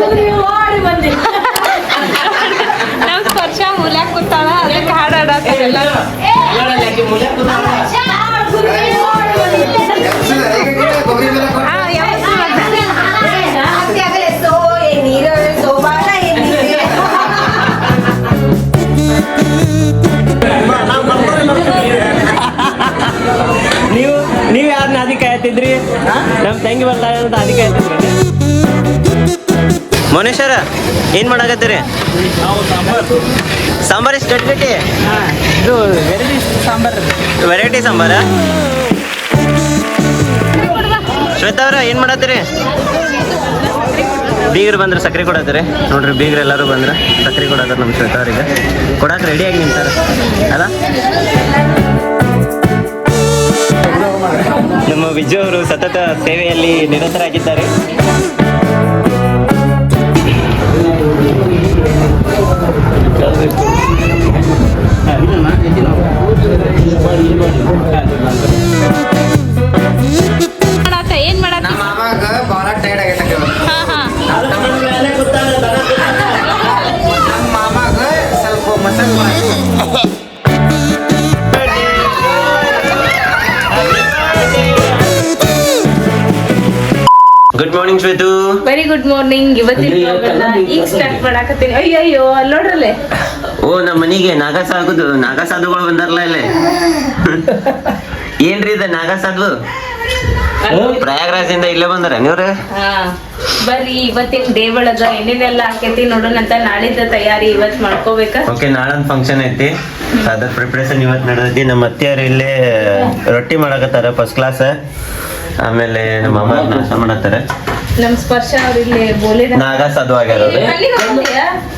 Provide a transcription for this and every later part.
ಓಡಿ ಬಂದಿ ನಮ್ ಸ್ಪರ್ಶ ಮೂಲ್ಯಾಗ ಕೂತಾಳ ಅದಕ್ಕೆ ಮತ್ತೆ? ನೀವು ನೀವು ಯಾರನ್ನ ಅದಕ್ಕೆ ಕಾಯ್ತಿದ್ರಿ ನಮ್ಮ ತಂಗಿ ಬರ್ತಾರೆ ಅಂತ ಅದಕ್ಕೆ ಮನುಷ್ಯರ, ಏನ್ ಮಾಡಾಕತ್ತೀರಿ? ಸಾಂಬಾರ್ ಎಷ್ಟು ಗಟ್ಟಿ ಇದು ವೆರೈಟಿ ಸಾಂಬಾರ್? ವೆರೈಟಿ ಸಾಂಬಾರ ಶ್ವೇತಾ ಅವ್ರ, ಏನ್ ಮಾಡತ್ತೀರಿ? ಬೀಗರು ಬಂದ್ರೆ ಸಕ್ಕರೆ ಕೊಡತ್ತೀರಿ. ನೋಡ್ರಿ, ಬೀಗರು ಎಲ್ಲರೂ ಬಂದ್ರೆ ಸಕ್ಕರೆ ಕೊಡತ್ತಾರೆ ನಮ್ಮ ಶ್ವೇತಾ ಅವ್ರಿಗೆ. ರೆಡಿ ರೆಡಿಯಾಗಿ ನಿಂತಾರೆ. ಅಲ್ಲ? ನಮ್ಮ ವಿಜಯ್ ಅವರು ಸತತ ಸೇವೆಯಲ್ಲಿ ನಿರತರಾಗಿದ್ದಾರೆ. ಏನ್ ಟೈರ್ಡ್ ಆಗೈತೆ ನಮ್ಮ ಮಾಮಾಗ ಸ್ವಲ್ಪ ಮಸಾಲೆ ಮಾಡಿ good morning Shwetu very good morning ಇವತ್ತಿನ ಈಗ ಸ್ಟಾರ್ಟ್ ಮಾಡಾಕತ್ತೀನಿ. ಅಯ್ಯಯ್ಯೋ ಅಲ್ಲೋಡ್ರಲ್ಲೇ ಅಲ್ಲಿ ನೋಡ್ರಲ್ಲೇ? ಓ ನಮ್ಮ ಮನೆಗೆ ನಾಗಸಾಗುದು ನಾಗಸಾಧುಗಳು ನಾಗಾ ಸಾಧುಗಳು ಬಂದಾರಲ್ಲ ಇಲ್ಲೇ. ಏನ್ರಿ ಇದು ನಾಗಸಾಧು ಪ್ರಯಾಗ್ರಾಜಿಂದ ಇಲ್ಲೇ ಬಂದಾರ ನೀವ್ರ? ಹಾ. ಬರ್ರಿ ಇವತ್ತಿನ ಒಳಗ ಏನೇನೆಲ್ಲ ಆಕೈತಿ ನೋಡೋಣ ಅಂತ ನಾಳಿದ್ದ ತಯಾರಿ ಇವತ್ ಮಾಡ್ಕೋಬೇಕ. ಓಕೆ ನಾಳೊಂದು ಫಂಕ್ಷನ್ ಐತಿ. ಅದ್ರ ಪ್ರಿಪ್ರೇಷನ್ ಇವತ್ತು ನಡೆದೈತಿ. ನಮ್ಮ ಅತ್ತೆಯವ್ರು ಇಲ್ಲೇ ರೊಟ್ಟಿ ಮಾಡಕತ್ತಾರ ಫಸ್ಟ್ ಕ್ಲಾಸ್ ಆಮೇಲೆ ನಮ್ಮ ಅಮ್ಮ ನಾಷ್ಟ ಮಾಡತ್ತಾರ. ನಮ್ ಸ್ಪರ್ಶ ಅವ್ರ ಇಲ್ಲಿ ಬೋಲಿನ ನಾಗಾ ಸಾಧು ಆಗ್ಯಾರ ಅವ್ರು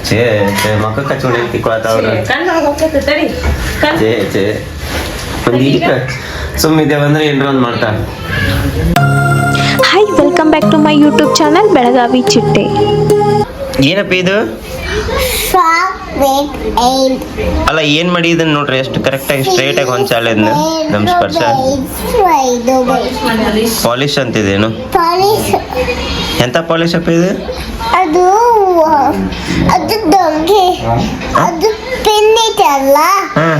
ಛೇ ಛೇ ಮಕ್ಕ ಕಚ್ಕೊಂಡು ತಿಕ್ಕೊಳತ್ತವ್ರು ಕಣ್ಣೊಳಗ್ ಹೋಗ್ತೈತೆ ತಡಿ. ಕಣ್ ಛೇ ಛೇ. ಒಂದ್ ಈಗ ಸುಮ್ಮಿದ್ದೆ ಬಂದ್ರೆ ಏನ್ರ ಒಂದ್ ಮಾಡ್ತಾರ. Hi welcome back to my YouTube channel Belagavi ಚಿಟ್ಟೆ ಏನಪ್ಪ ಇದು? ಅಲ್ಲ ಏನ್ ಮಾಡಿ ಇದನ್ನ ನೋಡ್ರಿ ಎಷ್ಟು ಕರೆಕ್ಟ್ ಆಗಿ ಸ್ಟ್ರೈಟ್ ಆಗಿ ಹೊಂಚಾಳ ಇದನ್ನ ನಮ್ ಸ್ಪರ್ಶ? ಪಾಲಿಶ್ ಅಂತಿದೇನು? ಎಂತ ಪಾಲಿಶ್ ಅಪ್ಪ ಇದು? ಅದು ಅದು ಡೊಂಗೆ ಅದು ಪಿನ್ ಐತಲ್ಲ ಹಾ.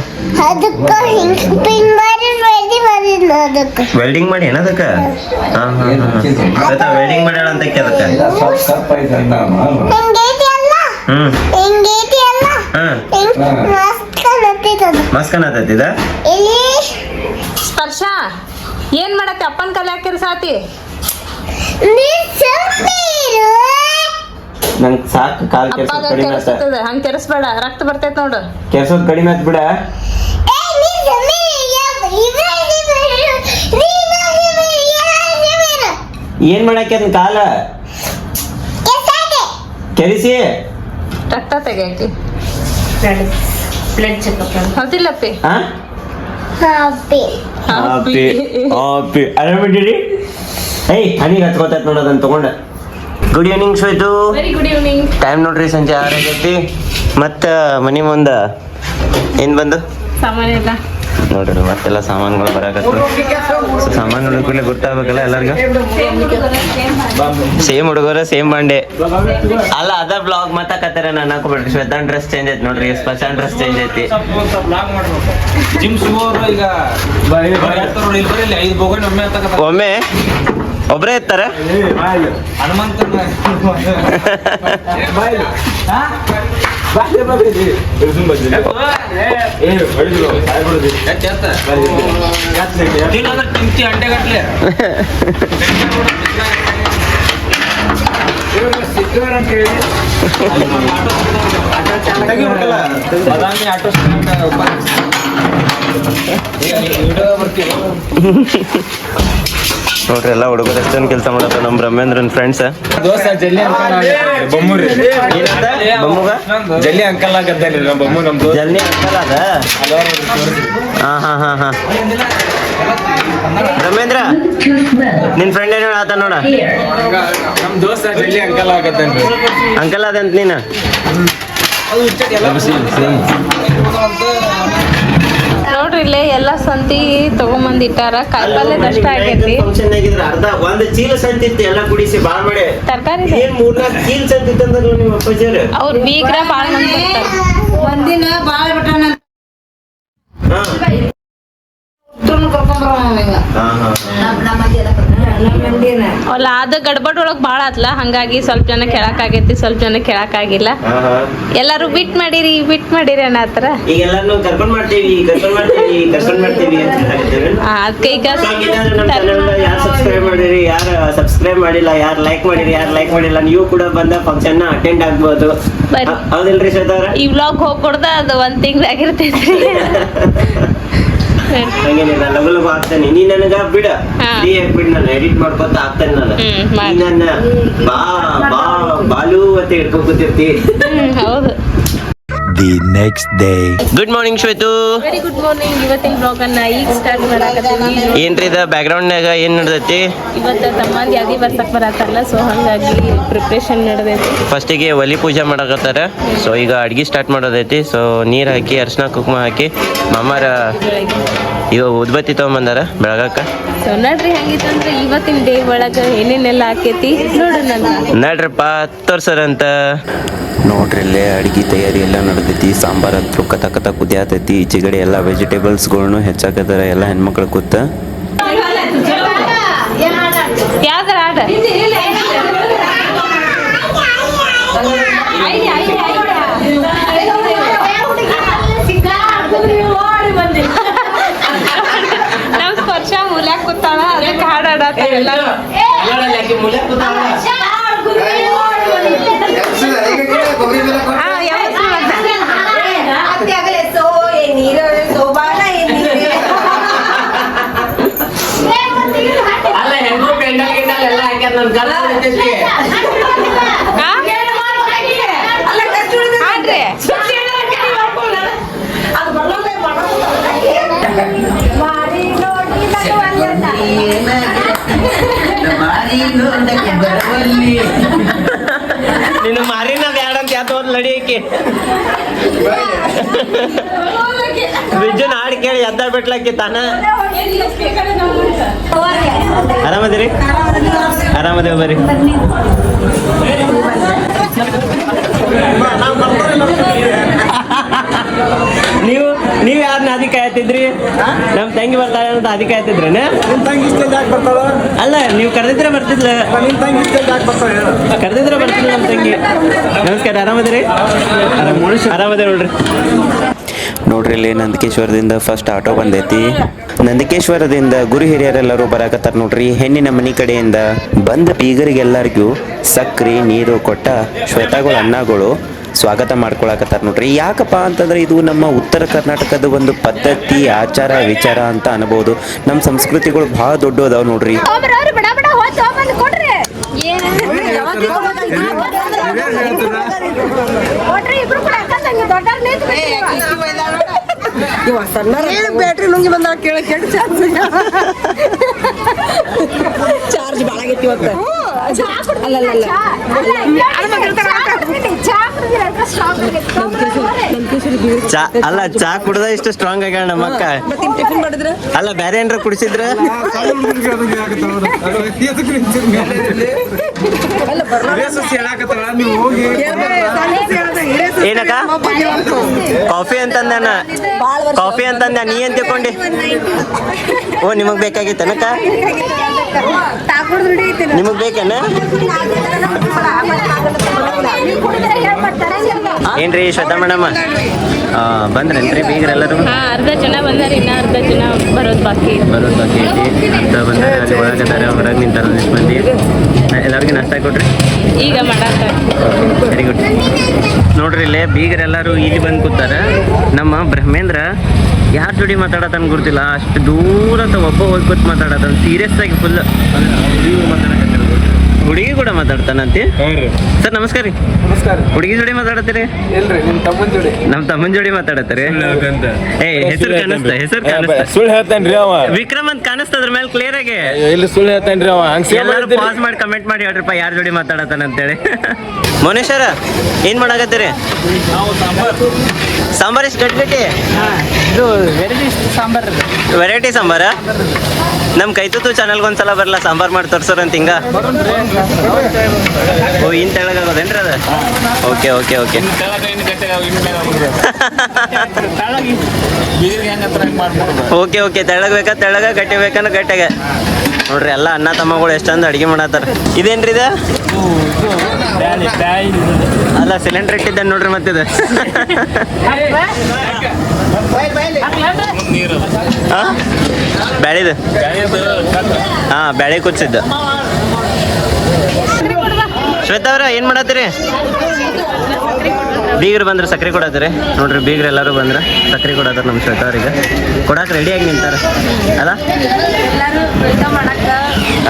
ಅದಕ್ಕ ಹಿಂಗ್ ಪಿನ್ ಮಾಡಿ ವೆಲ್ಡಿಂಗ್ ಮಾಡಿದ್ನ ಅದಕ್ಕೆ. ವೆಲ್ಡಿಂಗ್ ಮಾಡಿ ಏನದಕ್ಕ ಹಾ ಹಾ ಹಾ ವೆಲ್ಡಿಂಗ್ ಮಾಡ್ಯಾಳ ಅಂತ ಅದಕ್ಕ? ಹಿಂಗೈತಿ ಅಲ್ಲ? ಹ್ಮ್. ಹಿಂಗೈತಿ ಅಲ್ಲ? ಹಾ. ಮಸ್ತ್ ಇಲ್ಲಿ. ಸ್ಪರ್ಶ ಏನ್ ಮಾಡತ್ತೆ? ಅಪ್ಪನ ಕಲೆ ಹಾಕಿರ್ ಸಾತಿ? ನೀ ಸ್ವಲ್ಪ ಇರು. ನಂಗೆ ಸಾಕು ಕಾಲ್ ಕೆರ್ಸೋದ್ ಕಡಿಮೆ ಆತ. ಹಂಗೆ ಕೆರೆಸ್ಬೇಡ ರಕ್ತ ಬರ್ತೈತ್ ನೋಡು. ಕೆರ್ಸೋದ್ ಕಡಿಮೆ ಆತ್ ಬಿಡ. ಏನ್ ಮಾಡಕ್ಕೆ ಅದನ್ನ ಕಾಲ. ಕೆರಿಸಿ. ರಕ್ತ ತೆಗಿಯಾಕಿ ಬ್ಲಡ್ ಚೆಕಪ್ ಹೌದಿಲ್ಲಪ್ಪಿ ಹಾ ಹಾಪಿ. ಹಾಪಿ ಹಾಪಿ. ಆರಾಮಿದ್ದೀರಿ ಏಯ್ ಹನಿಗೆ ಹಚ್ಕೋತೈತ್ ನೋಡೋದನ್ನ ತಗೊಂಡ. Good evening Shwetu very good evening time ನೋಡ್ರಿ ಸಂಜೆ ಆರು ಆಗೈತಿ ಮತ್ತ ಮನಿ ಮುಂದ ಏನ್ ಬಂದು? ಸಾಮಾನ್ಯ ನೋಡ್ರಿ ಮತ್ತೆಲ್ಲ ಸಾಮಾನುಗಳು ಬರಾಕತ್ತು ಸಾಮಾನು ಹುಡುಕಲೆ ಗೊತ್ತಾಗಬೇಕಲ್ಲ ಎಲ್ಲರಿಗೂ? ಸೇಮ್ ಹುಡುಗರ ಸೇಮ್ ಬಂಡೆ. ಅಲ್ಲ ಅದ ಬ್ಲಾಗ್ ಮಾತಾಕತ್ತಾರ ನಾನು ಹಾಕೋಬಿಡ್ರಿ ಶ್ವೇತಾನ್ ಡ್ರೆಸ್ ಚೇಂಜ್ ಐತಿ ನೋಡ್ರಿ ಸ್ಪರ್ಶಾನ್ ಡ್ರೆಸ್ ಚೇಂಜ್ ಐತಿ. ಒಮ್ಮೆ? ಒಬ್ರೇ ಇರ್ತಾರ ಹನುಮಂತನ ಎತ್ತ್ ಎತ್ತ. ನೀನ್ ಅಂದ್ರೆ ತಿಂತಿ ಅಂಡೆಗಟ್ಲೆ ಬದಾಮಿ ಆಟೋ ಸ್ಟ್ಯಾಂಡ್ ವಿಡಿಯೋ ಬರ್ತೀವಿ ನೋಡ್ರಿ ಎಲ್ಲ ಹುಡುಗರು ಎಷ್ಟೊಂದು ಕೆಲಸ ಮಾಡತ್ತ ನಮ್ಮ ಬ್ರಹ್ಮೇಂದ್ರನ್ ಫ್ರೆಂಡ್ಸ್ ದೋಸ್ತ ಜಲ್ಲಿ ಅಂಕಲ್ ಬೊಮ್ಮೂರಿ ಬೊಮ್ಮಗ? ಜಲ್ಲಿ ಅಂಕಲ್ ನಮ್ಮ ಬೊಮ್ಮು ದೋಸ್ತ. ಅದ? ಹಾ ಹಾ ಹಾ ಹಾ. ಬ್ರಹ್ಮೇಂದ್ರ ನಿನ್ ಫ್ರೆಂಡ್ ಏನು ಹೇಳತ್ತ ನೋಡ? ನಮ್ ದೋಸ್ತ ಜಲ್ಲಿ ಅಂಕಲ್ ಆಗತ್ತಾನ್ರಿ ಅಂಕಲ್ ಅದಂತ ನೀನು? ಸಂತಿ ತಗೊಂಬಂದ್ ಇಟ್ಟಾರ ಕಾಯಿಪಲ್ಲೆ ಅಷ್ಟ ಆಗೈತಿ. ಅರ್ಧ ಒಂದ್ ಚೀಲ ಸಂತಿತ್ತು ಎಲ್ಲ ಕುಡಿಸಿ ಬಾಳ್ ಮಾಡಿ. ತರಕಾರಿ ಏನ್ ಮೂರ್ನಾಲ್ಕು ಚೀಲ ಸಂತಿತ್ತು ಅಂದ್ರು ನಿಮ್ಮ ಅಪ್ಪಾಜಿಯವ್ರು ಅವ್ರ? ಬೀಗ್ರ ಬಾಳ ಒಂದಿನ ಬಾಳ ಬಿಟ್ಟಾನ ಹಾ. ಕರ್ಕೊಂಡ್ಬರೋ ಈಗ ಹಾ ಹಾ ನಮ್ಮ ಮಂದಿ ಎಲ್ಲ ನಮ್ಮ ಮಂದಿನ ಅಲ್ಲ ಅದ ಗಡ್ಬಡ್ ಒಳಗ್ ಬಾಳ ಆತ್ಲ. ಹಂಗಾಗಿ ಸ್ವಲ್ಪ ಜನ ಕೆಳಕ್ ಆಗೈತಿ ಸ್ವಲ್ಪ ಜನ ಕೆಳಕ್ ಆಗಿಲ್ಲ ಎಲ್ಲಾರು ಬಿಟ್ ಮಾಡಿರಿ ಬಿಟ್ ಮಾಡಿರಿ ಅಣ್ಣ ಹೇಳ್ತಿದ್ದೇವೆ ಅದಕ್ಕೆ ಈಗ So, ನಮ್ಮ ಚಾನೆಲ್ ಯಾರು ಸಬ್ಸ್ಕ್ರೈಬ್ ಮಾಡಿರಿ ಯಾರು ಸಬ್ಸ್ಕ್ರೈಬ್ ಮಾಡಿಲ್ಲ ಯಾರು ಲೈಕ್ ಮಾಡಿರಿ ಯಾರು ಲೈಕ್ ಮಾಡಿಲ್ಲ ನೀವು ಕೂಡ ಬಂದ ಫಂಕ್ಷನ್ ಅಟೆಂಡ್ ಆಗ್ಬೋದು. ಹೌದಿಲ್ರಿ ಈ ವ್ಲಾಗ್ ಹೋಗ್ಕೊಡ್ದ ಅದು ಒಂದ್ ಲಗು ಲಗು ಹಾಕ್ತೇನೆ ನೀ ನನಗ ಬಿಡ. ಫ್ರೀ ಬಿಡ್ ನಾನು ಎಡಿಟ್ ಮಾಡ್ಕೊತ ಆಗ್ತಾನೆ ನಾನು. ನೀ ನನ್ನ ಬಾ ಬಾ ಬಾಲು ಅಂತ ಹಿಡ್ಕೊಂಡ್ ಕೂತಿರ್ತಿ. ಹೌದು. The next day. Good morning Shwetu very good morning ಇವತ್ತಿನ ಬ್ಲಾಗ್ ಅನ್ನ ಈಗ ಸ್ಟಾರ್ಟ್ ಮಾಡಾಕತ್ತೀವಿ. ಏನ್ರಿ ಇದ ಬ್ಯಾಕ್ಗ್ರೌಂಡ್ ನಾಗ ಏನ್ ನಡ್ದೈತಿ? ಇವತ್ತ ತಮ್ಮಂದಿ ಯಾದಿ ಬರ್ಸಕ್ ಬರತ್ತಲ್ಲ ಸೊ ಹಂಗಾಗಿ ಪ್ರಿಪ್ರೇಷನ್ ನಡೆದೈತಿ. ಫಸ್ಟಿಗೆ ಒಲಿ ಪೂಜೆ ಮಾಡಕತ್ತಾರ. ಸೊ ಈಗ ಅಡ್ಗೆ ಸ್ಟಾರ್ಟ್ ಮಾಡೋದೈತಿ. ಸೊ ನೀರ್ ಹಾಕಿ ಅರ್ಶಿನ ಕುಂಕುಮ ಹಾಕಿ ಮಾಮಾರ ಇವ ಉದ್ಬತ್ತಿ ತಗೊಂಬಂದಾರ ಬೆಳಗಾಕ? ಸೊ ನೋಡ್ರಿ ಹೆಂಗಿತ್ತಂದ್ರೆ ಇವತ್ತಿನ ಡೇ ಒಳಗ ಏನೇನೆಲ್ಲ ಆಕೈತಿ? ನೋಡೋಣ ನಡ್ರಪ್ಪ ತೋರ್ಸರಂತ. ನೋಡ್ರಿ ಇಲ್ಲೇ ಅಡಿಗೆ ತಯಾರಿ ಎಲ್ಲ ನಡೆದೈತಿ. ಸಾಂಬಾರ್ ಅಂತೂ ಕತ ಕತ ಕುದಿಯಾತೈತಿ. ಈಚೆಗಡೆ ಎಲ್ಲ ವೆಜಿಟೇಬಲ್ಸ್ಗಳ್ನು ಹೆಚ್ಚಾಕತ್ತಾರ ಎಲ್ಲ ಹೆಣ್ಮಕ್ಳು ಕೂತ ಯಾವ್ದಾರ ಆಟ ನಮ್ ಸ್ಪರ್ಶ ಮೂಲ್ಯಾಗ ಕೂತಾಳ ಅದಕ್ಕೆ ಹಾಡ್ ಆಡತ್ತಾರ ಎಲ್ಲಾರು ಕೊಬ್ಬರಿ ಬೆಲ್ಲ ಕೊಟ್ಟು ಹಾ ಯಾವ ಅತ್ತೆ ಆಗಲೇ ಸೋ ಏ ನೀರು ಸೋ ಬಾಳ ಏ! ನೀರು. ಅಲ್ಲ ಹೆಂಗೋ ಪೆಂಡಲ್ ಗಿಂಡಲ್ ಎಲ್ಲ ಹಾಕ್ಯಾರ ನನ್ ಗಲ್ಲ ನಿನ್ನ ಮಾರಿನ ಬ್ಯಾಡ ಅಂತ ಯಾತ ಹೋದ್ ಲಡಿಯಕ್ಕೆ ಬಿಜ್ಜುನ ಹಾಡು ಕೇಳಿ ಎದ್ದ ಬಿಟ್ಲಕ್ಕೆ ತಾನ. ಆರಾಮದಿರಿ? ಆರಾಮದೇವ್ ಬರ್ರಿ. ನೀವು ನೀವು ಯಾರನ್ನ ಅದಿ ಕಾಯತ್ತಿದ್ರಿ ನಮ್ ತಂಗಿ ಬರ್ತಾಳೆ ಅಂತ ಅದಿ ಕಾಯತ್ತಿದ್ರೇನ ಅಲ್ಲ ನೀವು ಕರೆದಿದ್ರೆ ಬರ್ತಿದ್ಲ? ಕರೆದಿದ್ರೆ ಬರ್ತಿಲ್ಲ ನಮ್ಮ ತಂಗಿ. ನಮಸ್ಕಾರ ಆರಾಮದ್ರಿ? ಆರಾಮದೇ ನೋಡ್ರಿ. ನೋಡ್ರಿ ಇಲ್ಲಿ ನಂದಕೇಶ್ವರದಿಂದ ಫಸ್ಟ್ ಆಟೋ ಬಂದೈತಿ. ನಂದಕೇಶ್ವರದಿಂದ ಗುರು ಹಿರಿಯರೆಲ್ಲರೂ ಬರಾಕತ್ತಾರ ನೋಡ್ರಿ. ಹೆಣ್ಣಿನ ಮನಿ ಕಡೆಯಿಂದ ಬಂದ ಬೀಗರಿಗೆಲ್ಲರಿಗೂ ಸಕ್ರಿ ನೀರು ಕೊಟ್ಟ ಶ್ವೇತಗಳು ಅಣ್ಣಗಳು ಸ್ವಾಗತ ಮಾಡ್ಕೊಳಕತ್ತಾರ ನೋಡ್ರಿ. ಯಾಕಪ್ಪ ಅಂತಂದ್ರೆ ಇದು ನಮ್ಮ ಉತ್ತರ ಕರ್ನಾಟಕದ ಒಂದು ಪದ್ಧತಿ ಆಚಾರ ವಿಚಾರ ಅಂತ ಅನ್ಬೋದು. ನಮ್ಮ ಸಂಸ್ಕೃತಿಗಳು ಭಾಳ ದೊಡ್ಡ ಅದಾವ ನೋಡ್ರಿ ಬ್ಯಾಟ್ರಿ ನುಂಗಿ ಬಂದ ಕೇಳ ಕೆಟ್ಟ ಚಾರ್ಜ್. ಚಾರ್ಜ್ ಭಾಳ ಆಗೈತಿ ಇವತ್ತು ಚಾ ಅಲ್ಲ ಚಾ. ಕುಡ್ದ ಇಷ್ಟು ಸ್ಟ್ರಾಂಗ್ ಆಗ್ಯಾಳ ನಮ್ಮ ಅಕ್ಕ. ಮತ್ತೆ ಟಿಫಿನ್ ಮಾಡಿದ್ರೆ? ಅಲ್ಲ ಬೇರೆ ಏನಾರ ಕುಡಿಸಿದ್ರ? ಏನಕ್ಕ? ಕಾಫಿ ಅಂತಂದ ಕಾಫಿ ಅಂತಂದ ನೀ ಅಂತ ತಿಳ್ಕೊಂಡಿ? ಓ ನಿಮಗ್ ಬೇಕಾಗಿತ್ತನಕ್ಕ? ನಿಮಗ್. ಬೇಕೇನ ಏನ್ರಿ ಶ್ವೇತಾ ಮೇಡಮ್? ಬಂದ್ರೇನ್ರಿ ಬೀಗ್ರ ಎಲ್ಲರೂ? ಅರ್ಧ ಜನ ಬಂದಾರ ಇನ್ನ ಅರ್ಧ ಜನ ಬರೋದ್ ಬಾಕಿ. ಬರೋದ್ ಬಾಕಿ ಐತಿ. ಅಂತ ಬಂದ್ರೆ ಅಲ್ಲಿ ಒಳಗದಾರ ಹೊರಗೆ ನಿಂತಾರ ಒಂದಿಷ್ಟು ಮಂದಿ. ಎಲ್ಲರಿಗೂ ನಷ್ಟ ಕೊಟ್ರಿ? ಈಗ ಮಾಡಾಕ. ವೆರಿ ಗುಡ್ ನೋಡ್ರಿ ಇಲ್ಲೇ ಬೀಗರೆಲ್ಲರೂ ಇಲ್ಲಿ ಬಂದು ಕೂತಾರ. ನಮ್ಮ ಬ್ರಹ್ಮೇಂದ್ರ ಯಾರ ಜೋಡಿ ಮಾತಾಡತಾನ ಗೊತ್ತಿಲ್ಲ. ಅಷ್ಟು ದೂರ ಅಂತ ಒಬ್ಬ ಹೋಗಿ ಕೂತ್ ಮಾತಾಡತಾನ. ಸೀರಿಯಸ್ ಆಗಿ ಫುಲ್ ಮಾತಾಡಕತ್ತಿರೋದು ಹುಡುಗಿ ಕೂಡ ಮಾತಾಡ್ತಾನಂತೆ? ಸರ್ ನಮಸ್ಕಾರ ರೀ. ನಮಸ್ಕಾರ ಹುಡುಗಿ ಜೋಡಿ ಮಾತಾಡತ್ತೀರಿ? ಇಲ್ರಿ ನಿಮ್ ತಮ್ಮನ್ ಜೋಡಿ. ನಮ್ ತಮ್ಮನ ಜೋಡಿ ಮಾತಾಡತ್ತೀರಿ? ಏ ಹೆಸರು ಕಾಣಿಸ್ತಾ ಹೆಸರು ಕಾಣಿಸ್ತ. ಸುಳ್ಳು ಹೇಳ್ತಾನ್ರಿ ಅವ. ವಿಕ್ರಮ್ ಅಂತ ಕಾಣಿಸ್ತದ್ರ ಮೇಲೆ ಕ್ಲಿಯರ್ ಆಗಿ. ಇಲ್ಲಿ ಸುಳ್ಳು ಹೇಳ್ತಾನ್ರಿ ಅವ. ಹಂಗ ಎಲ್ಲರೂ ಪಾಸ್ ಮಾಡಿ ಕಮೆಂಟ್ ಮಾಡಿ ಹೇಳ್ರಿಪ್ಪ ಯಾರ ಜೋಡಿ ಮಾತಾಡತಾನ ಅಂತೇಳಿ ಮೋನೇಶ್ವರ ಏನ್ ಮಾಡಾಕತ್ತೀರಿ? ಸಾಂಬಾರ್ ಎಷ್ಟು ಗಟ್ಟಿ ಗಟ್ಟಿ ಇದು ವೆರೈಟಿ ಸಾಂಬಾರ್ ವೆರೈಟಿ ಸಾಂಬಾರ? ನಮ್ಮ ಕೈತುತ್ತು ಚಾನಲ್ಗೆ ಒಂದ್ಸಲ ಬರಲ್ಲ ಸಾಂಬಾರ್ ಮಾಡಿ ತೋರ್ಸೋರ್ ಅಂತ ಹಿಂಗ? ಓ ಇನ್ ತೆಳಗಾಗೋದೇನ್ರಿ ಅದ? Okay okay okay. Okay okay. ತೆಳಗ್ ಬೇಕಾ ತೆಳಗ ಗಟ್ಟಿ ಬೇಕಾನ ಗಟ್ಟಿಗೆ? ನೋಡ್ರಿ ಎಲ್ಲ ಅಣ್ಣ ತಮ್ಮಗಳು ಎಷ್ಟೊಂದು ಅಡಿಗೆ ಮಾಡತ್ತಾರ. ಇದೇನ್ರಿ ಇದು? ಅಲ್ಲ ಸಿಲಿಂಡರ್ ಇಟ್ಟಿದ್ದೆ ನೋಡ್ರಿ ಮತ್ತಿದು? ಹಾ ಬ್ಯಾಳಿದು ಹಾ ಬ್ಯಾಳಿ ಕುಚ್ಚಿದ್ದ ಶ್ವೇತಾ ಅವ್ರ ಏನ್ ಮಾಡತ್ತೀರಿ? ಬೀಗರು ಬಂದ್ರೆ ಸಕ್ಕರೆ ಕೊಡತ್ತೀರಿ. ನೋಡ್ರಿ ಬೀಗರು ಎಲ್ಲರೂ ಬಂದ್ರೆ ಸಕ್ಕರೆ ಕೊಡತ್ತಾರ ನಮ್ಮ ಸ್ವೆಟ್ ಅವ್ರಿಗೆ ಕೊಡಕ್ಕೆ ರೆಡಿಯಾಗಿ ನಿಂತಾರ. ಅಲ್ಲ?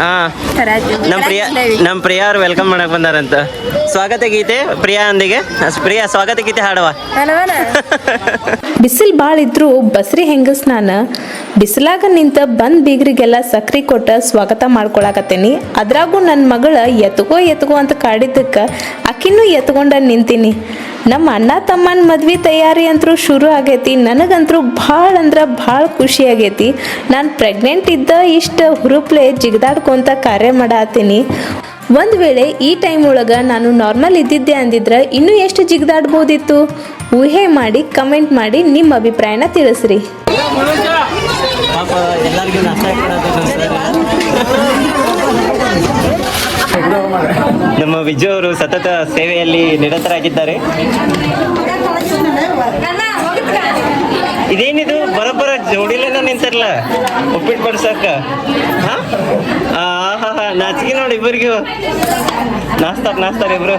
ಹಾ. ನಮ್ಮ ಪ್ರಿಯಾ ನಮ್ಮ ಪ್ರಿಯಾ ಅವ್ರು ವೆಲ್ಕಮ್ ಮಾಡಕ್ ಬಂದಾರಂತ. ಸ್ವಾಗತ ಗೀತೆ ಪ್ರಿಯಾ ಅಂದಿಗೆ. ಪ್ರಿಯಾ ಸ್ವಾಗತ ಗೀತೆ ಹಾಡುವ. ಬಿಸಿಲು ಭಾಳ ಇದ್ರು ಬಸ್ರಿ ಹೆಂಗಸ್ ನಾನು ಬಿಸಿಲಾಗ ನಿಂತ ಬಂದ್ ಬೀಗರಿಗೆಲ್ಲ ಸಕ್ರಿ ಕೊಟ್ಟ ಸ್ವಾಗತ ಮಾಡ್ಕೊಳಕತ್ತೇನಿ. ಅದ್ರಾಗೂ ನನ್ನ ಮಗಳ ಎತ್ಕೋ ಎತ್ಕೋ ಅಂತ ಕಾಡಿದ್ದಕ್ಕೆ ಆಕಿನೂ ಎತ್ಕೊಂಡ ನಿಂತೀನಿ. ನಮ್ಮ ಅಣ್ಣ ತಮ್ಮನ ಮದ್ವೆ ತಯಾರಿ ಅಂತೂ ಶುರು ಆಗೈತಿ. ನನಗಂತೂ ಭಾಳ ಅಂದ್ರೆ ಭಾಳ ಖುಷಿ ಆಗೈತಿ. ನಾನು ಪ್ರೆಗ್ನೆಂಟ್ ಇದ್ದ ಇಷ್ಟು ಹುರುಪ್ಲೆ ಜಿಗದಾಡ್ಕೊಂತ ಕಾರ್ಯ ಮಾಡತ್ತೀನಿ ಒಂದು ವೇಳೆ ಈ ಟೈಮ್ ಒಳಗೆ ನಾನು ನಾರ್ಮಲ್ ಇದ್ದಿದ್ದೆ ಅಂದಿದ್ರೆ ಇನ್ನೂ ಎಷ್ಟು ಜಿಗದಾಡ್ಬೋದಿತ್ತು? ಊಹೆ ಮಾಡಿ ಕಮೆಂಟ್ ಮಾಡಿ ನಿಮ್ಮ ಅಭಿಪ್ರಾಯನ ತಿಳಿಸ್ರಿ ಪಾಪ ಎಲ್ಲರಿಗೂ ನಾಷ್ಟ ನಮ್ಮ ವಿಜು ಅವರು ಸತತ ಸೇವೆಯಲ್ಲಿ ನಿರತರಾಗಿದ್ದಾರೆ. ಇದೇನಿದು? ಬರೋಬ್ಬರ ಜೋಡಿಲೇನ ನಿಂತಾರಲ್ಲ ಉಪ್ಪಿಟ್ಟು ಬಡ್ಸಕ್ಕ ಹಾ? ನಾಚಿಕೆ ನೋಡಿ ಇಬ್ಬರಿಗೆ. ನಾಸ್ತಾರ ನಾಸ್ತಾರ ಇಬ್ರು.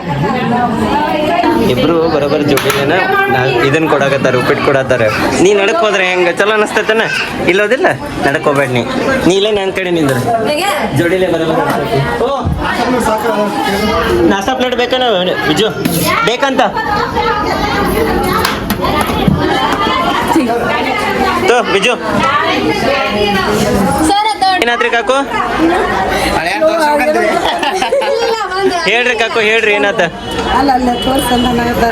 ಇಬ್ರು ಬರೋಬ್ಬರ ಜೋಡಿಲೇನ? ಇದನ್ನ ಕೊಡಾಕತ್ತಾರ ಉಪ್ಪಿಟ್ಟು ಕೊಡತ್ತಾರ ನೀ ನಡಕ್ ಹೋದ್ರೆ ಹೆಂಗ? ಚಲೋ ಅನಸ್ತೈತನ ಇಲ್ಲೋದಿಲ್ಲ? ನಡಕ್ ಹೋಗ್ಬೇಡ ನೀ. ನೀ ಇಲ್ಲೇ ನನ್ನ ಕಡೆ ನಿಂದ್ರ? ಜೋಡಿಲೆ ಬರೋಬ್ಬರ ಓ ನಾಷ್ಟಾ ಪ್ಲೇಟ್ ಬೇಕನ ವಿಜು? ಬೇಕಂತ? ತೋ ಬಿಜು ಏನಾದ್ರಿ ಕಾಕು? ಹೇಳ್ರಿ ಕಾಕು ಹೇಳ್ರಿ ಏನಾತ?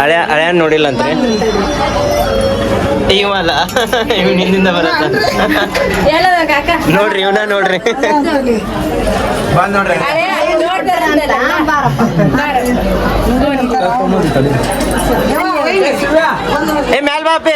ಹಳೆ ಹಳೆ ನೋಡಿಲ್ಲ ಅಂತ್ರಿ ಇವಲ್ಲ ಇವ್ ನಿನ್ನಿಂದ ಬರತ್ತ. ನೋಡ್ರಿ ಇವನ ನೋಡ್ರಿ. ಬಂದ್ ನೋಡ್ರಿ. ಏ ಮ್ಯಾಲ್ ಬಾಪಿ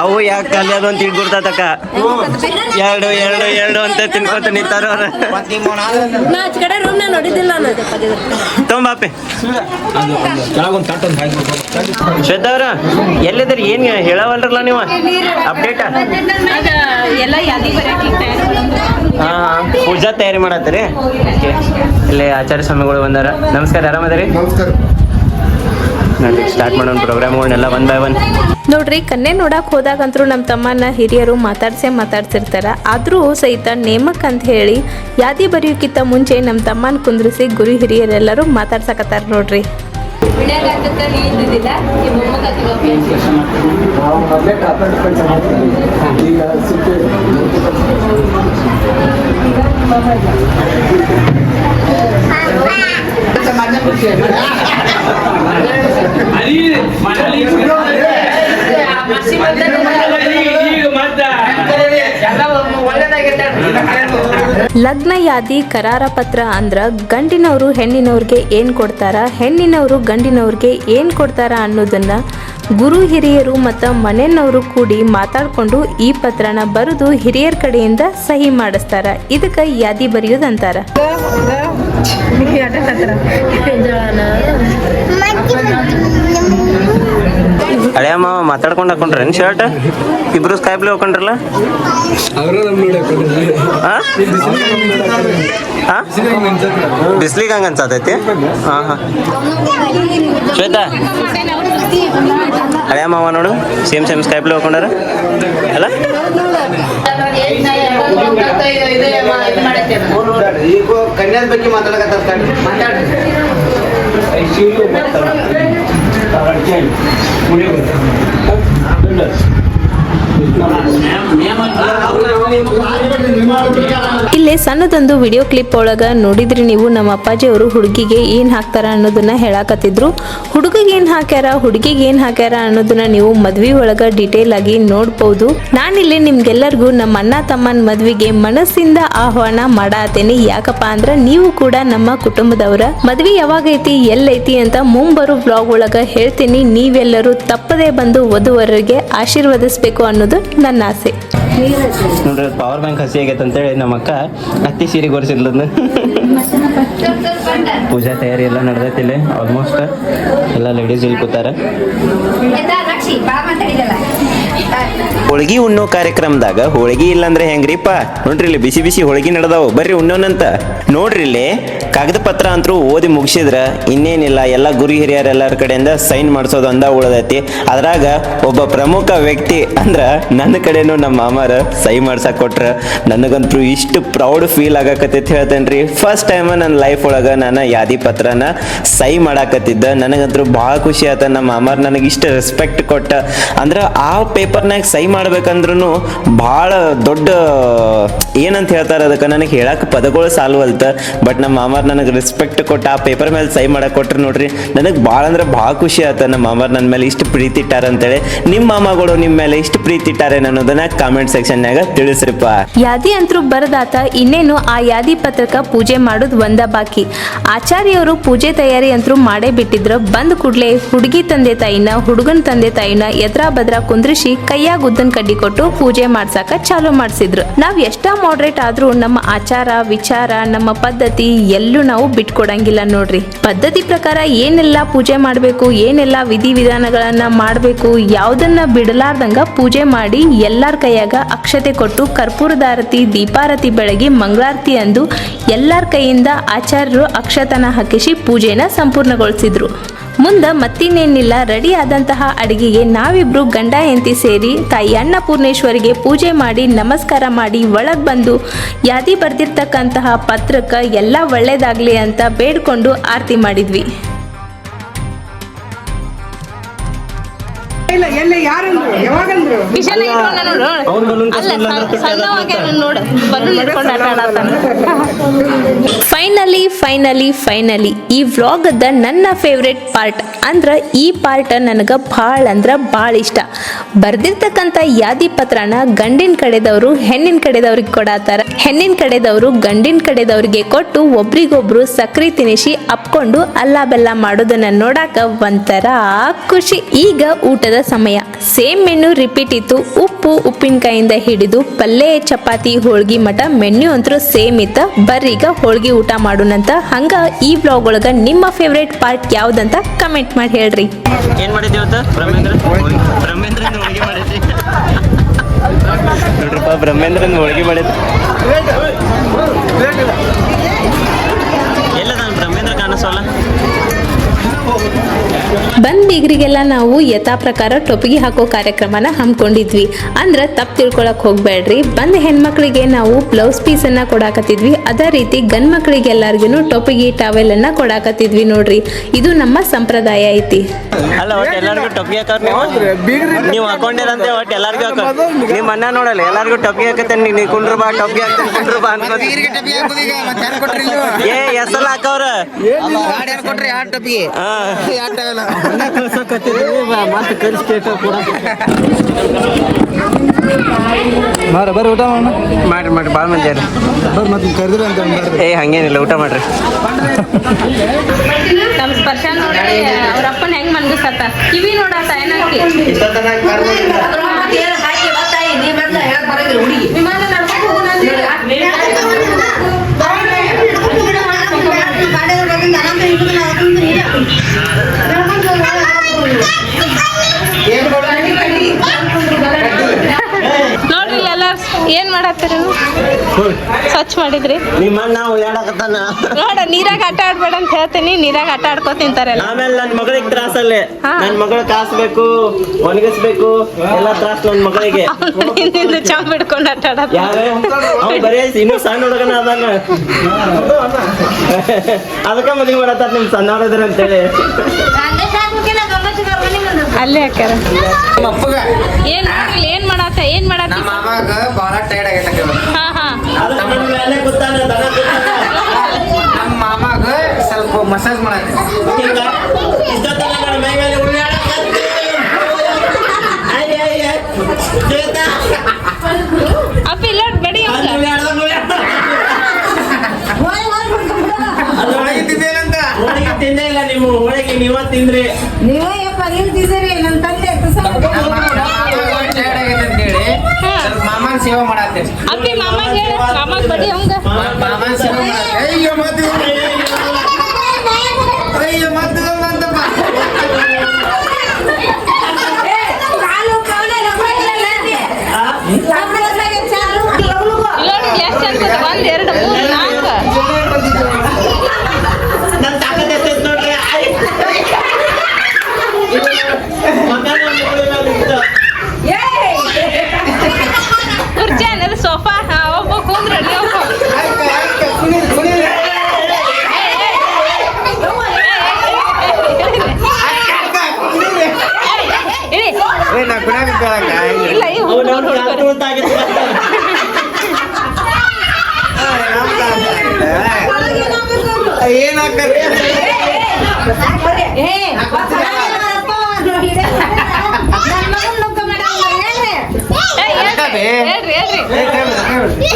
ಅವು ಯಾಕೆ ಕಲಿಯೋದು ಅಂತ ಗುರ್ತತಕ್ಕ? ಎರಡು ಎರಡು ಎರಡು ಅಂತ ತಿನ್ಕೊತ ನಿಂತಾರ ಅವ್ರ. ತೊಂಬಾಪೆ ಶ್ವೇತಾ ಅವ್ರ ಎಲ್ಲಿದ್ರಿ ಏನ್ ಹೇಳವಲ್ರಲ್ಲ ನೀವು? ಅಪ್ಡೇಟ್ ಹಾ. ಪೂಜಾ ತಯಾರಿ ಮಾಡತ್ತೀರಿ. ಇಲ್ಲಿ ಆಚಾರ್ಯ ಸ್ವಾಮಿಗಳು ಬಂದಾರ. ನಮಸ್ಕಾರ ಆರಾಮದರಿ? ನೋಡಿ ಸ್ಟಾರ್ಟ್ ಮಾಡೋಣ ಪ್ರೋಗ್ರಾಮ್ಗಳನ್ನೆಲ್ಲ ಒನ್ ಬೈ ಒನ್ ನೋಡ್ರಿ ಕನ್ನೆ ನೋಡಕ್ ಹೋದಾಗಂತೂ ನಮ್ಮ ತಮ್ಮನ ಹಿರಿಯರು ಮಾತಾಡ್ಸೇ ಮಾತಾಡ್ತಿರ್ತಾರ ಆದ್ರೂ ಸಹಿತ ನೇಮಕ್ ಅಂತ ಹೇಳಿ ಯಾದಿ ಬರೆಯೋಕ್ಕಿಂತ ಮುಂಚೆ ನಮ್ಮ ತಮ್ಮನ ಕುಂದ್ರಿಸಿ ಗುರು ಹಿರಿಯರೆಲ್ಲರೂ ಮಾತಾಡ್ಸಕತ್ತಾರ ನೋಡ್ರಿ. ಬಿಡಿಯಾಗತ್ತಕ್ಕ ನೀ ಇದ್ದಿದ್ದಿಲ್ಲ ಈ ಮೊಮ್ಮಗತ್ತಿಗೆ ಲಗ್ನ ಯಾದಿ ಕರಾರ ಪತ್ರ ಅಂದ್ರ ಗಂಡಿನವರು ಹೆಣ್ಣಿನವ್ರಿಗೆ ಏನ್ ಕೊಡ್ತಾರ, ಹೆಣ್ಣಿನವರು ಗಂಡಿನವ್ರಿಗೆ ಏನ್ ಕೊಡ್ತಾರ ಅನ್ನೋದನ್ನ ಗುರು ಹಿರಿಯರು ಮತ್ತು ಮನೆಯವರು ಕೂಡಿ ಮಾತಾಡ್ಕೊಂಡು ಈ ಪತ್ರನ ಬರೆದು ಹಿರಿಯರ ಕಡೆಯಿಂದ ಸಹಿ ಮಾಡಿಸ್ತಾರ. ಇದಕ್ಕೆ ಯಾದಿ ಬರೆಯೋದಂತಾರ ಮಕ್ಕಳು ಹಳೆಯ ಮಾವ ಮಾತಾಡ್ಕೊಂಡು ಹಾಕೊಂಡ್ರೇನು ಶರ್ಟ್ ಇಬ್ರು ಸ್ಕೈ ಬ್ಲೂ ಹಾಕೊಂಡ್ರಲ್ಲ ಆ? ಆ? ಬಿಸ್ಲಿಗೆ ಹಂಗೆ ಅನ್ಸತೈತಿ ಹಾಂ ಹಾಂ ಶ್ವೇತಾ ಹಳೆಯ ಮಾವ ನೋಡು ಸೇಮ್ ಸೇಮ್ ಸ್ಕೈ ಬ್ಲೂ ಹಾಕೊಂಡಾರ ಅಲ್ಲ ಈಗ ಕನ್ಯಾದ ಬಗ್ಗೆ ಮಾತಾಡಕತ್ತಾರ Ayşe'yi yok. Tarakçı. Bu ne? ಇಲ್ಲೇ ಸಣ್ಣದೊಂದು ವಿಡಿಯೋ ಕ್ಲಿಪ್ ಒಳಗ ನೋಡಿದ್ರಿ ನೀವು, ನಮ್ಮ ಅಪ್ಪಾಜಿ ಅವರು ಹುಡುಗಿಗೆ ಏನ್ ಹಾಕ್ತಾರ ಅನ್ನೋದನ್ನ ಹೇಳಾಕತ್ತಿದ್ರು. ಹುಡುಗಿಗೆ ಏನ್ ಹಾಕ್ಯಾರ, ಹುಡುಗಿಗೆ ಏನ್ ಹಾಕ್ಯಾರ ಅನ್ನೋದನ್ನ ನೀವು ಮದ್ವಿ ಒಳಗ ಡಿಟೇಲ್ ಆಗಿ ನೋಡಬಹುದು ನಾನಿಲ್ಲಿ ನಿಮ್ಗೆಲ್ಲರಿಗೂ ನಮ್ಮ ಅಣ್ಣ ತಮ್ಮನ ಮದ್ವಿಗೆ ಮನಸ್ಸಿಂದ ಆಹ್ವಾನ ಮಾಡಾತೇನೆ. ಯಾಕಪ್ಪ ಅಂದ್ರ ನೀವು ಕೂಡ ನಮ್ಮ ಕುಟುಂಬದವರ. ಮದ್ವಿ ಯಾವಾಗೈತಿ, ಎಲ್ಲೈತಿ ಅಂತ ಮುಂಬರು ಬ್ಲಾಗ್ ಒಳಗ ಹೇಳ್ತೀನಿ. ನೀವೆಲ್ಲರೂ ತಪ್ಪದೇ ಬಂದು ವಧುವರರಿಗೆ ಆಶೀರ್ವದಿಸ್ಬೇಕು ಅನ್ನೋದು ನನ್ನ ಆಸೆ. ನೋಡ್ರಿ ಪವರ್ ಬ್ಯಾಂಕ್ ಹಸಿ ಆಗೈತೆ ಅಂತೇಳಿ ನಮ್ಮ ಅಕ್ಕ ಅತ್ತಿ ಸೀರೆ ಗೊರ್ಸಿದ್ಲದ್ನ ಪೂಜಾ ತಯಾರಿ ಎಲ್ಲ ನಡೆದೈತಿಲ್ಲ ಆಲ್ಮೋಸ್ಟ್ ಎಲ್ಲ ಲೇಡೀಸ್ ಇಲ್ಲಿ ಕೂತಾರ. ಹೋಳ್ಗಿ ಉಣ್ಣೋ ಕಾರ್ಯಕ್ರಮದಾಗ ಹೋಳ್ಗಿ ಇಲ್ಲಂದ್ರೆ ಹೆಂಗ್ರಿಪ್ಪ? ನೋಡ್ರಿ ಇಲ್ಲಿ ಬಿಸಿ ಬಿಸಿ ಹೋಳ್ಗಿ ನಡೆದಾವು. ಬರ್ರಿ ಉಣ್ಣೋನಂತ. ನೋಡ್ರಿ ಇಲ್ಲಿ ಕಾಗದ ಪತ್ರ ಅಂತೂ ಓದಿ ಮುಗಿಸಿದ್ರ, ಇನ್ನೇನಿಲ್ಲ, ಎಲ್ಲ ಗುರು ಹಿರಿಯರೆಲ್ಲರ ಕಡೆಯಿಂದ ಸೈನ್ ಮಾಡಿಸೋದು ಅಂದ ಉಳ್ದೈತಿ. ಅದ್ರಾಗ ಒಬ್ಬ ಪ್ರಮುಖ ವ್ಯಕ್ತಿ ಅಂದ್ರ ನನ್ನ ಕಡೆನೂ ನಮ್ಮ ಮಾಮಾರ ಸೈ ಮಾಡ್ಸಕ್ ಕೊಟ್ರ. ನನಗಂತೂ ಇಷ್ಟು ಪ್ರೌಡ್ ಫೀಲ್ ಆಗಾಕತ್ತೈತಿ ಹೇಳ್ತೇನ್ರಿ. ಫಸ್ಟ್ ಟೈಮ್ ನನ್ನ ಲೈಫ್ ಒಳಗ ನಾನು ಯಾದಿ ಪತ್ರನ ಸೈ ಮಾಡಾಕತ್ತಿದ್ದ. ನನಗಂತೂ ಭಾಳ ಖುಷಿ ಆತ. ನಮ್ಮ ಮಾಮಾರ್ ನನಗೆ ಇಷ್ಟು ರೆಸ್ಪೆಕ್ಟ್ ಕೊಟ್ಟ. ಅಂದ್ರೆ ಆ ಪೇಪರ್ನಾಗ ಸೈ ಮಾಡ್ಬೇಕಂದ್ರೂ ಭಾಳ ದೊಡ್ಡ, ಏನಂತ ಹೇಳ್ತಾರೆ ಅದಕ್ಕೆ ನನಗೆ ಹೇಳಕ್ಕೆ ಪದಗಳು ಸಾಲ್ವಲ್ತ, ಬಟ್ ನಮ್ಮ ಮಾಮಾರ್ ನನಗೆ ರೆಸ್ಪೆಕ್ಟ್ ಕೊಟ್ಟು ಆ ಪೇಪರ್ ಮೇಲೆ ಸೈ ಮಾಡಕ್ಕೆ ಕೊಟ್ರು ನೋಡ್ರಿ, ನನಗೆ ಭಾಳ ಅಂದ್ರೆ ಭಾಳ ಖುಷಿ ಆತ ನಮ್ಮ ಮಾಮಾರ್ ನನ್ನ ಮೇಲೆ ಇಷ್ಟು ಪ್ರೀತಿ ಇಟ್ಟಾರ ಅಂತೇಳಿ. ನಿಮ್ಮ ಮಾಮಗಳು ನಿಮ್ಮ ಮೇಲೆ ಇಷ್ಟು ಪ್ರೀತಿ ಇಟ್ಟಾರೆ ಅನ್ನೋದನ್ನ ಕಾಮೆಂಟ್ ಸೆಕ್ಷನ್ನಾಗ ತಿಳಿಸ್ರಿಪ್ಪ. ಯಾದಿ ಅಂತರೂ ಬರದಾತ, ಇನ್ನೇನು ಆ ಯಾದಿ ಪತ್ರಕ ಪೂಜೆ ಮಾಡೋದು ಒಂದ ಬಾಕಿ. ಆಚಾರ್ಯವರು ಪೂಜೆ ತಯಾರಿ ಅಂತರೂ ಮಾಡೇ ಬಿಟ್ಟಿದ್ರು, ಬಂದ ಕೂಡ್ಲೆ ಹುಡುಗಿ ತಂದೆ ತಾಯಿನ, ಹುಡುಗನ ತಂದೆ ತಾಯಿನ ಎದ್ರಾ ಬದ್ರಾ ಕುಂದ್ರಿಸಿ ಕೈಯಾಗ ಉದ್ದನ್ ಕಡ್ಡಿ ಕೊಟ್ಟು ಪೂಜೆ ಮಾಡ್ಸಾಕ ಚಾಲೂ ಮಾಡಿಸಿದ್ರು. ನಾವ್ ಎಷ್ಟ ಮಾಡ್ರೇಟ್ ಆದ್ರೂ ನಮ್ಮ ಆಚಾರ, ವಿಚಾರ, ನಮ್ಮ ಪದ್ಧತಿ ಎಲ್ಲೂ ನಾವು ಬಿಟ್ಕೊಡಂಗಿಲ್ಲ ನೋಡ್ರಿ. ಪದ್ಧತಿ ಪ್ರಕಾರ ಏನೆಲ್ಲ ಪೂಜೆ ಮಾಡಬೇಕು, ಏನೆಲ್ಲ ವಿಧಿ ವಿಧಾನಗಳನ್ನ ಮಾಡಬೇಕು, ಯಾವ್ದನ್ನ ಬಿಡಲಾರ್ದಂಗ ಪೂಜೆ ಮಾಡಿ ಎಲ್ಲಾರ ಕೈಯಾಗ ಅಕ್ಷತೆ ಕೊಟ್ಟು ಕರ್ಪೂರದಾರತಿ ದೀಪಾರತಿ ಬೆಳಗಿ, ಮಂಗಳಾರತಿ ಅಂದು ಎಲ್ಲಾರ ಕೈಯಿಂದ ಆಚಾರ್ಯರು ಅಕ್ಷತನ ಹಾಕಿಸಿ ಪೂಜೆನ ಸಂಪೂರ್ಣಗೊಳಿಸಿದ್ರು. ಮುಂದೆ ಮತ್ತಿನ್ನೇನಿಲ್ಲ ರೆಡಿ ಆದಂತಹ ಅಡಿಗೆಗೆ ನಾವಿಬ್ರು ಗಂಡ ಹೆಂಡತಿ ಸೇರಿ ತಾಯಿ ಅಣ್ಣ ಪೂರ್ಣೇಶ್ವರಿಗೆ ಪೂಜೆ ಮಾಡಿ ನಮಸ್ಕಾರ ಮಾಡಿ ಒಳಗೆ ಬಂದು ಯಾದಿ ಬರ್ದಿರ್ತಕ್ಕಂತಹ ಪತ್ರಕ್ಕೆ ಎಲ್ಲ ಒಳ್ಳೇದಾಗ್ಲಿ ಅಂತ ಬೇಡ್ಕೊಂಡು ಆರತಿ ಮಾಡಿದ್ವಿ. ಫೈನಲಿ ಫೈನಲಿ ಫೈನಲಿ ಈ ವ್ಲಾಗದ ನನ್ನ ಫೇವ್ರೆಟ್ ಪಾರ್ಟ್ ಅಂದ್ರೆ ಈ ಪಾರ್ಟ್ ನನಗೆ ಭಾಳ ಅಂದ್ರೆ ಭಾಳ ಇಷ್ಟ. ಬರ್ದಿರ್ತಕ್ಕಂಥ ಯಾದಿ ಪತ್ರನ ಗಂಡಿನ ಕಡೆದವರು ಹೆಣ್ಣಿನ ಕಡೆದವ್ರಿಗೆ ಕೊಡಾತಾರ. ಹೆಣ್ಣಿನ ಕಡೆದವರು ಗಂಡಿನ ಕಡೆದವ್ರಿಗೆ ಕೊಟ್ಟು ಒಬ್ರಿಗೊಬ್ರು ಸಕ್ರಿ ತಿನಿಸಿ ಅಪ್ಕೊಂಡು ಅಲ್ಲ ಬೆಲ್ಲ ಮಾಡೋದನ್ನ ನೋಡಾಕ ಒಂಥರ ಖುಷಿ. ಈಗ ಊಟದ ಸಮಯ. ಸೇಮ್ ಮೆನು ರಿಪೀಟ್ ಇತ್ತು. ಉಪ್ಪು ಉಪ್ಪಿನಕಾಯಿಂದ ಹಿಡಿದು ಪಲ್ಯ ಚಪಾತಿ, ಹೋಳ್ಗಿ ಮಠ ಮೆನ್ಯೂ ಅಂತೂ ಸೇಮ್ ಇತ್ತ. ಬರ್ರೀಗ ಹೋಳ್ಗಿ ಊಟ ಮಾಡೋಣಂತ. ಹಂಗ ಈ ಬ್ಲಾಗ್ ಒಳಗ ನಿಮ್ಮ ಫೇವ್ರೇಟ್ ಪಾರ್ಟ್ ಯಾವ್ದಂತ ಕಮೆಂಟ್ ಮಾಡಿ ಹೇಳ್ರಿ. ಬ್ರಹ್ಮೇಂದ್ರನ್ ಹೋಳಿಗೆ. ಮಾಡಿದ್ವಿ ಬಂದ್ ಬೀಗರಿಗೆಲ್ಲ ನಾವು ಯಥಾ ಪ್ರಕಾರ ಟೊಪಿಗೆ ಹಾಕೋ ಕಾರ್ಯಕ್ರಮನ ಹಮ್ಮಿಕೊಂಡಿದ್ವಿ. ಅಂದ್ರೆ ತಪ್ಪು ತಿಳ್ಕೊಳಕ್ ಹೋಗ್ಬೇಡ್ರಿ ಬಂದ್ ಹೆಣ್ಮಕ್ಳಿಗೆ ನಾವು ಬ್ಲೌಸ್ ಪೀಸ್ ಅನ್ನ ಕೊಡಾಕತ್ತಿದ್ವಿ. ಅದೇ ರೀತಿ ಗಂಡ್ ಮಕ್ಳಿಗೆ ಎಲ್ಲಾರ್ಗು ಟೊಪಿಗೆ ಟಾವೆಲ್ ಅನ್ನ ಕೊಡಾಕತ್ತಿದ್ವಿ ನೋಡ್ರಿ. ಇದು ನಮ್ಮ ಸಂಪ್ರದಾಯ ಐತಿ. ಅಲ್ಲ ಒಟ್ಟು ಎಲ್ಲರಿಗೂ ಹಾಕೋರ್ ನೀವು? ನೀವು ಹಾಕೊಂಡಿರಂತೆ ಒಟ್ಟು ಎಲ್ಲರಿಗೂ ಹಾಕೋ ನಿಮ್ಮ ನೋಡಲ್ಲ ಎಲ್ಲರಿಗೂ ಕುಂಡ್ರು ಬಾ ಟೊಪ್ಪಿ ಹಾಕ್ತೇನೆ ಕುಂಡ್ರು ಬಾ ಏ ಎಸಲ ಹಾಕವ್ರ ಹಾ ಬರ್ರಿ ಬರ್ರಿ ಊಟ ಮಾಡೋಣ. ಮಾಡ್ರಿ ಮಾಡ್ರಿ ಭಾಳ ಮಂದಿ ಅರಿ ಬರ್ರಿ ಮತ್ತೆ ಕರೆದ್ರೆ ಅಂತ ಏ ಹಂಗೇನಿಲ್ಲ ಊಟ ಮಾಡ್ರಿ. ನಮ್ ಸ್ಪರ್ಶ ನೋಡಿ ಅವ್ರ ಅಪ್ಪನ ಹೆಂಗ್ ಮನ್ಗಸತ್ತ ಕಿವಿ ನೋಡಿ ಏನಂತಿ? ವಿಮಾನ ನಡ್ಕೊಂಡ್ ಏನ್ ಮಾಡತ್ತೀರಿ ಸ್ವಚ್ಛ ಮಾಡಿದ್ರಿ? ನಿಮ್ಮ ಅಣ್ಣ ಉಳ್ಳಾಡಕತ್ತಾನ ನೋಡ ನೀರಾಗ ಆಟ ಆಡ್ಬೇಡ ಅಂತ ಹೇಳ್ತೀನಿ. ನೀರಾಗ ಆಟ ಆಡ್ಕೋ ತಿಂತಾರಲ್ಲ. ಆಮೇಲೆ ನನ್ನ ಮಗಳಿಗೆ ತ್ರಾಸಲ್ಲೇ. ನನ್ನ ನನ್ ಮಗಳ ಕಾಸ್ಬೇಕು ಒಣಗಿಸ್ಬೇಕು ಎಲ್ಲ ತ್ರಾಸ ನನ್ ಮಗಳಿಗೆ. ಹಿಂದಿಂದ ಚಂಪ್ ಬಿಡ್ಕೊಂಡು ಆಟ ಆಡತ್ತ ಯಾರ? ಅವ್ ಬರೇ ಇನ್ನೂ ಸಣ್ಣ ಹುಡುಗನ ಅದಾನ. ಅದಕ್ಕೆ ಮದ್ವಿ ಮಾಡತ್ತಾರ ನಿಮ್ ಹುಡುಗರು ಅಂತೇಳಿ. ಅಲ್ಲೇ ಹಾಕ್ಯಾರ. ಏನ್ ಏನ್ ಮಾಡತ್ತ ಏನ್ ಮಾಡತ್ತ ನಮ್ಮ ಮಾಮಾಗ ಭಾಳ ಟೈರ್ಡ್ ಆಗೈತೆ ಹಾ ಹಾ. ನಮ್ಮ ಮಾಮಾಗ ಸ್ವಲ್ಪ ಮಸಾಜ್ ಮಾಡತ್ತೆ ಅಪ್ಪ ಇಲ್ಲ ಬಡಿ ತಿಂದೇ ಇಲ್ಲ ನೀವು ಹೋಳಿಗೆ ನೀವ ತಿಂದ್ರಿ. ನೀವೇ ನನ್ನ ತಂದೆ ಮಾಮನ ಸೇವೆ ಮಾಡತ್ತೆ. ಅಪ್ಪಿ ಮಾಮಾಗ ಹೇಳ. ಮಾಮಾಗ ಬಡಿ ಅವಂಗ ಮಾಮನ ಸೇವೆ ಮಾಡತ್ತೆ. ಅಯ್ಯೋ. ಮತ್ತೆ ಮತ್ತೆ ಅಂತ ಒಂದ್ ಎರಡು ಮೂರು ನಾಲ್ಕು ನನ್ ತಾಕತ್ ಎಷ್ಟೈತ್ ನೋಡ್ರಿ ಆಯ್. ಮಗನ ಮಗಳು ಮೇಲೆ ಇತ್ತು. ಕುರ್ಚಿ ಅನ್ನೋದು ಸೋಫಾ ಹಾ ಒಬ್ಬ ಕೂದ್ರಲ್ಲಿ ಒಬ್ಬ ಇಳಿ. ಇಲ್ಲ ಇವು ಅವ್ನು ಅವ್ನ್ ಕಾಲ್ ತುಳ್ದಾಗಿತ್ತು ಗೊತ್ತಾ? ಏನಾಗ್ತದೆ ಏ, ಹೇಳ್ರಿ ಹೇಳ್ರಿ ಹೇಳ್ರಿ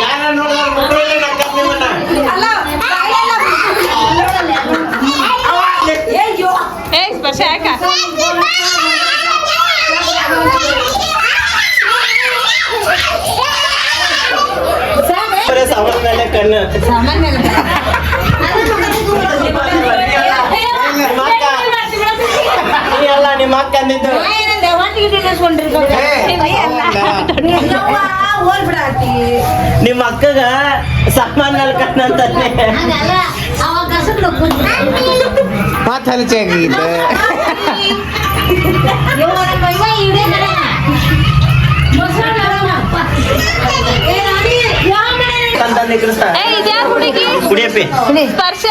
ಯಾರ ನೋಡಿದ್ರ ಮಕ್ಕಳಲ್ಲಿ ನಕ್ಕತ್ ನಿಮ್ಮನ್ನ. ಏ ಸ್ಪರ್ಶ ಯಾಕ ಬರೇ ಸಾಮಾನ್ ಮೇಲೆ ಕಣ್ಣು ನಿಮ್ಮ ಅಕ್ಕ ನೀ ಅಲ್ಲ ನಿಮ್ಮ ಅಕ್ಕ ಅಂದಿದ್ದು ಹೋಗ್ಬಿಡಾತಿ ನಿಮ್ಮ ಅಕ್ಕಗ ಸಾಮಾನ್ ಮೇಲೆ ಕಣ್ಣು ಸ್ಪರ್ಶ?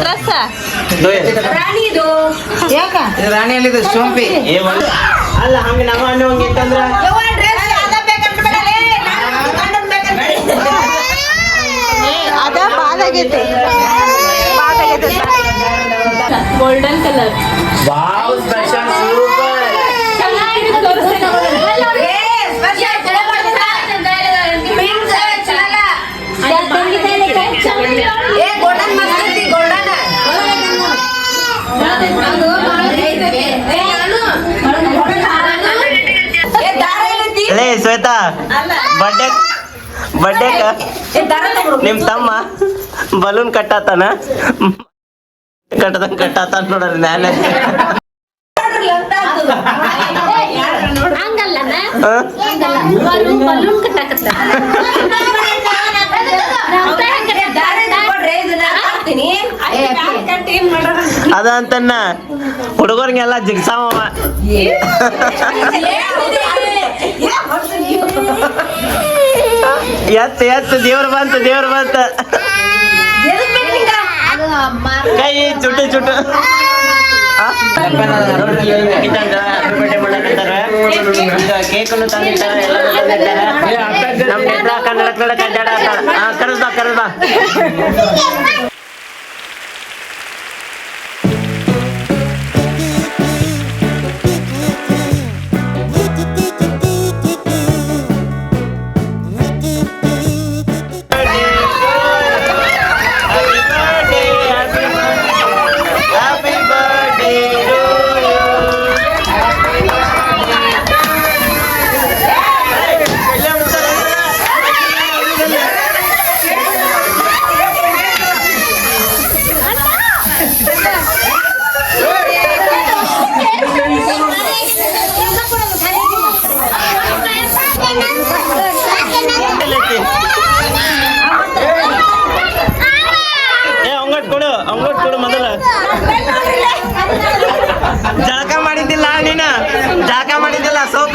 ಡ್ರೆಸ್? ರಾಣಿಯಲ್ಲಿದ್ದು ಸೋಂಪಿ. ಅಲ್ಲ ಹಂಗ ನಮ್ಮ ಅಣ್ಣ ಅದ ಬಾದಾಗೈತಿ ಬಾದಾಗೈತಿ golden colour wow special super ಲೇ ಶ್ವೇತಾ ಬರ್ಡೇ ತಗೊಡು ನಿಮ್ ತಮ್ಮ ಬಲೂನ್ ಕಟ್ಟತಾನ? ಕಟ್ಟದಂಗ ಕಟ್ಟಾತಾನ ನೋಡ್ರಿ ನಾನೇ? ಬಲೂನ್ ಅದ ಅಂತನ್ನ ಹುಡುಗರಿಗೆಲ್ಲ ಜಿಗ್ಸಾವ ಎತ್ತ ಎತ್ತ ದೇವ್ರ ಬಂತ ದೇವ್ರ ಬಂತ. ಕೈ ಚುಟ್ಟು ಚುಟ್ಟು. ಕೇಕನ್ನು ತಂದಿದ್ದಾರೆ ಕನ್ನಡ ಕನ್ನಡ ಕಡ್ಡಾಡ ಕರೆಸ್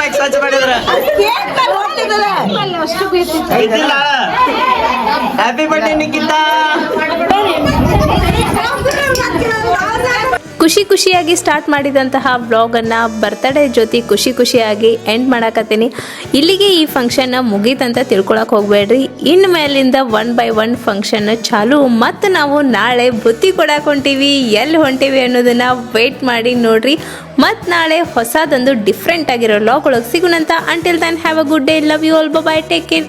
ಹಾಕಿ ಸ್ವಚ್ಛ ಮಾಡಿದ್ರೆ? ಹ್ಯಾಪಿ ಬರ್ಡೇ ನಿಕ್ಕಿತಾ ಖುಷಿ ಖುಷಿಯಾಗಿ ಸ್ಟಾರ್ಟ್ ಮಾಡಿದಂತಹ ವ್ಲಾಗನ್ನು ಬರ್ತಡೇ ಜೊತೆ ಖುಷಿ ಖುಷಿಯಾಗಿ ಎಂಡ್ ಮಾಡಾಕತ್ತೀನಿ. ಇಲ್ಲಿಗೆ ಈ ಫಂಕ್ಷನ್ ಮುಗೀತಂತ ತಿಳ್ಕೊಳಕ್ಕೆ ಹೋಗ್ಬೇಡ್ರಿ. ಇನ್ನು ಮೇಲಿಂದ ಒನ್ ಬೈ ಒನ್ ಫಂಕ್ಷನ್ ಚಾಲು. ಮತ್ತು ನಾವು ನಾಳೆ ಬುತ್ತಿ ಕೊಡಕ್ಕೆ ಹೊಂಟೀವಿ ಎಲ್ಲಿ ಹೊಂಟೀವಿ ಅನ್ನೋದನ್ನ ವೇಟ್ ಮಾಡಿ ನೋಡ್ರಿ. ಮತ್ತು ನಾಳೆ ಹೊಸದೊಂದು ಡಿಫ್ರೆಂಟ್ ಆಗಿರೋ ಲಾಗ್ ಒಳಗೆ ಸಿಗುಣಂತ. Until then have a good day love you all bye take care